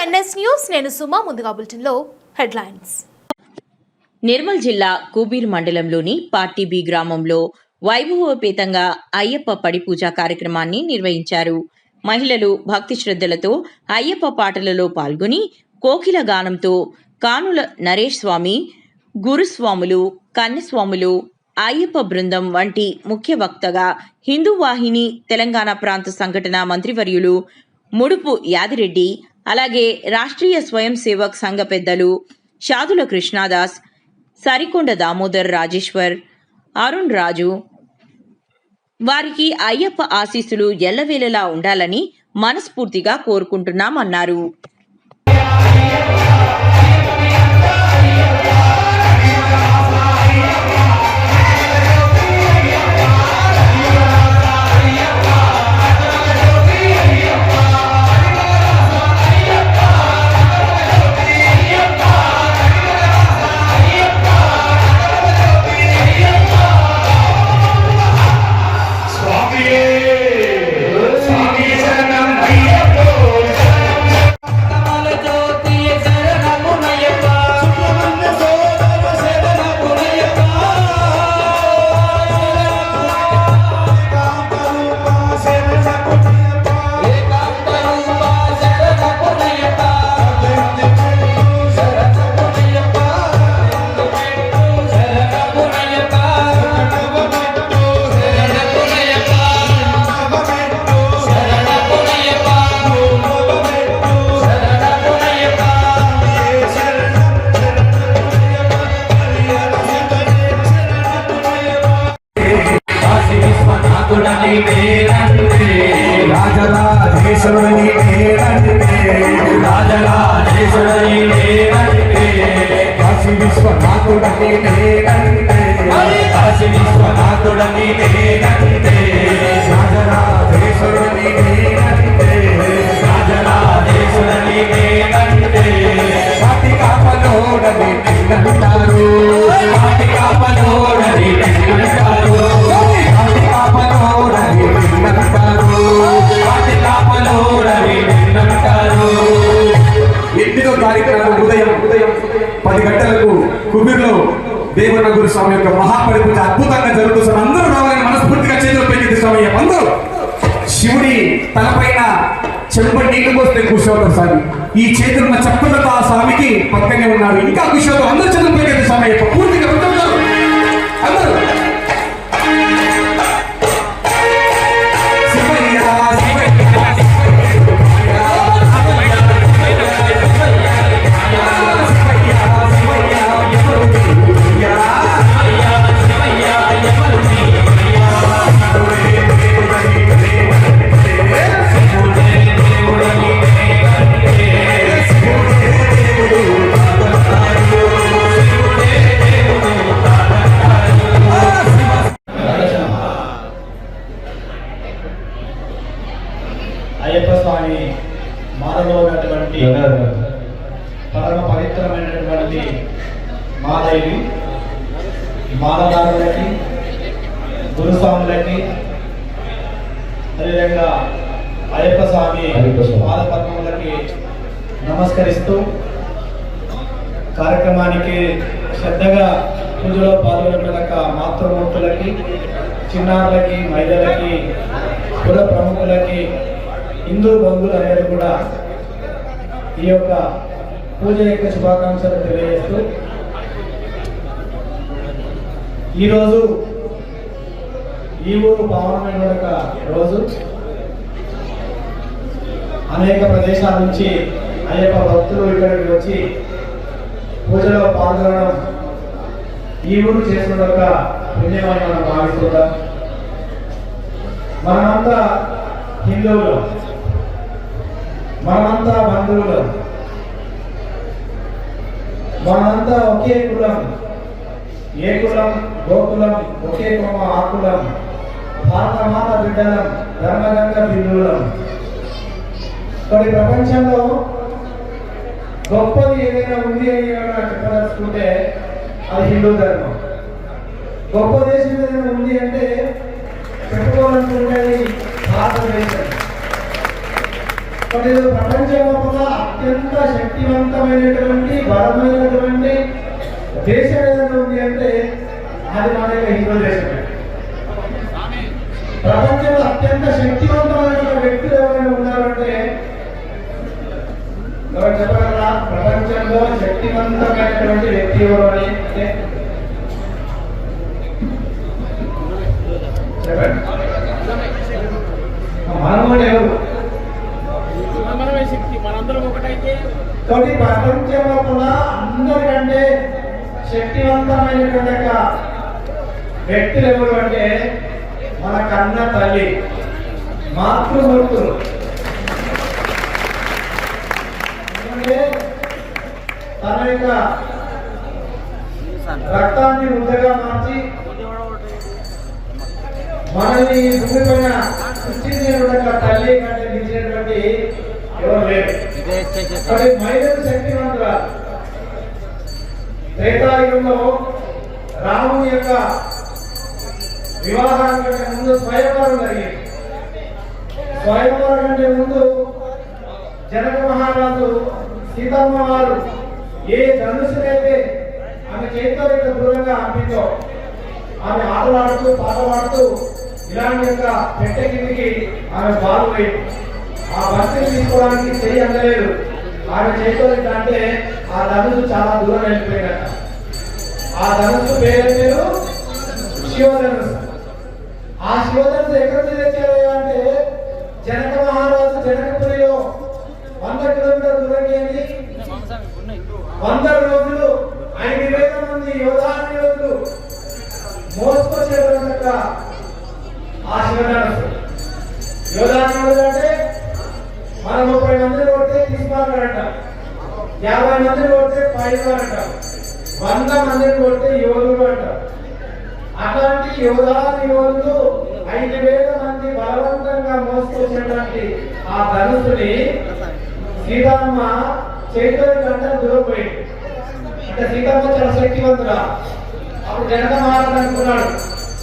NS news నేను సుమా ముందుగా బులెటిన్లో హెడ్లైన్స్. నిర్మల్ జిల్లా కూబీర్ మండలంలోని పార్టీ బి గ్రామంలో వైభవోపేతంగా అయ్యప్ప పడి పూజా కార్యక్రమాన్ని నిర్వహించారు. మహిళలు భక్తి శ్రద్ధలతో అయ్యప్ప పాటలలో పాల్గొని కోకిల గానంతో కానుల నరేష్ స్వామి గురుస్వాములు కన్యస్వాములు అయ్యప్ప బృందం వంటి ముఖ్య వక్తగా హిందూ వాహిని తెలంగాణ ప్రాంత సంఘటన మంత్రివర్యులు ముడుపు యాదిరెడ్డి అలాగే రాష్ట్రీయ స్వయం సేవక్ సంఘ పెద్దలు షాదుల కృష్ణాదాస్ సరికొండ దామోదర్ రాజేశ్వర్ అరుణ్ రాజు. వారికి అయ్యప్ప ఆశీస్సులు ఎల్లవేళలా ఉండాలని మనస్ఫూర్తిగా కోరుకుంటున్నామన్నారు. కాశీ విశ్వనాథుడని నేనంటే కాశీ విశ్వనాథుడని నేనంటే రాజరాజేశ్వరుడని పేరంటే దేవన గురు స్వామి యొక్క మహాపరిపూజ అద్భుతంగా జరుగుతుంది అందరూ రావాలని మనస్ఫూర్తిగా చేతులు పెట్టి స్వామి. అందరూ శివుడి తలపైన చెంపటి నీళ్ళు పోస్తే కూర్చోవడం స్వామి. ఈ చేతులున్న చెప్పులతో ఆ స్వామికి పక్కనే ఉన్నారు. ఇంకా కూర్చోవడం అందరూ చేతులు స్వామి. పూర్తిగా గురుస్వాములకి అదేవిధంగా అయ్యప్ప స్వామి పాదపద్మములకి నమస్కరిస్తూ కార్యక్రమానికి శ్రద్ధగా పూజలో పాల్గొనక మాతృమూర్తులకి చిన్నారులకి మహిళలకి కుల ప్రముఖులకి హిందూ బంధువులందరూ కూడా ఈ యొక్క పూజ యొక్క శుభాకాంక్షలు తెలియజేస్తూ ఈరోజు ఈ ఊరు పావనమైన ఒక రోజు అనేక ప్రదేశాల నుంచి అనేక భక్తులు ఇక్కడికి వచ్చి పూజలో పాల్గొనడం ఈ ఊరు చేసిన ఒక పుణ్యమని మనం భావిస్తుంటాం. మనమంతా హిందువులు మనమంతా బంధువులు మనమంతా ఒకే కులం ఏ కులం గోకులం ఒకే కొమ్మ ఆకులం భారతమాత బిడ్డలం ధర్మగంగ బిందువులం. మరి ప్రపంచంలో గొప్పది ఏదైనా ఉంది అని ఏమైనా చెప్పదలుచుకుంటే అది హిందూ ధర్మం. గొప్ప దేశం ఏదైనా ఉంది అంటే చెప్పుకోవాలనుకుంటే అది భారతదేశం. మరి ప్రపంచంలో కూడా లోపల అత్యంత శక్తివంతమైనటువంటి బలమైనటువంటి దేశం ఏదైనా ఉంది అంటే అది మన యొక్క హిందూ దేశమే. అత్యంత శక్తివంతమైన వ్యక్తులు ఎవరైనా ఉన్నారంటే చెప్పగలరా? ప్రపంచంలో శక్తివంతమైనటువంటి వ్యక్తి ఎవరు అని? అంటే మానవుడు ఎవరు? మనమే శక్తి మనందరం ఒకటైతే. కాబట్టి ప్రపంచంలో కూడా అందరికంటే శక్తివంతమైనటువంటి వ్యక్తులు ఎవరు అంటే మన కన్న తల్లి. మాతృమూర్తులు తన యొక్క రక్తాన్ని ముద్దగా మార్చి మనల్ని భూమి పైన సృష్టించినటువంటి తల్లి కంటే మించినటువంటి ఎవరు లేరు. మహిళలు శక్తివంతురాలు. త్రేతాయుగంలో రాముని యొక్క వివాహం కంటే ముందు స్వయంవరం జరిగింది. స్వయంవరం కంటే ముందు జనక మహారాజు సీతమ్మ వారు ఏ ధనుసునైతే ఆమె చేతితో ఇట్లా దూరంగా అనిపించో ఆమె ఆటలాడుతూ పాటలాడుతూ ఇలాంటి యొక్క పెట్టె కిందికి ఆమె బాలు ఆ భక్తిని తీసుకోవడానికి చెయ్యి అందలేదు. ఆమె చేతితో ఇట్లా అంటే ఆ ధనుసు చాలా దూరం వెళ్ళిపోయిందట. ఆ ధనుసు పేరు పేరు శివధనుసు. ఆ శివధనుసు ఎక్కడ నుంచి తెచ్చారు అంటే జనక మహారాజు జనకపురిలో వంద కిలోమీటర్ దూరం ఏంటి వంద రోజులు ఆయన వేల మంది యోధానులు మోసుకొచ్చేటువంటి యొక్క ఆ శివధనుసు యోధానులు అంటే మనం ముప్పై మందిని కొడితే తీసుకున్నారంట యాభై మందిని కొడితే పైవారు వంద మందిని కొడితే యోధుడు అంటారు అలాంటి యోధాని యోధులు ఐదు వేల మంది బలవంతంగా మోసుకొచ్చినటువంటి ఆ ధనుసుని సీతమ్మ చేతుల కంట దూరపోయింది. అంటే సీతమ్మ చాలా శక్తివంతురా అప్పుడు జనత మహారాజు అనుకున్నాడు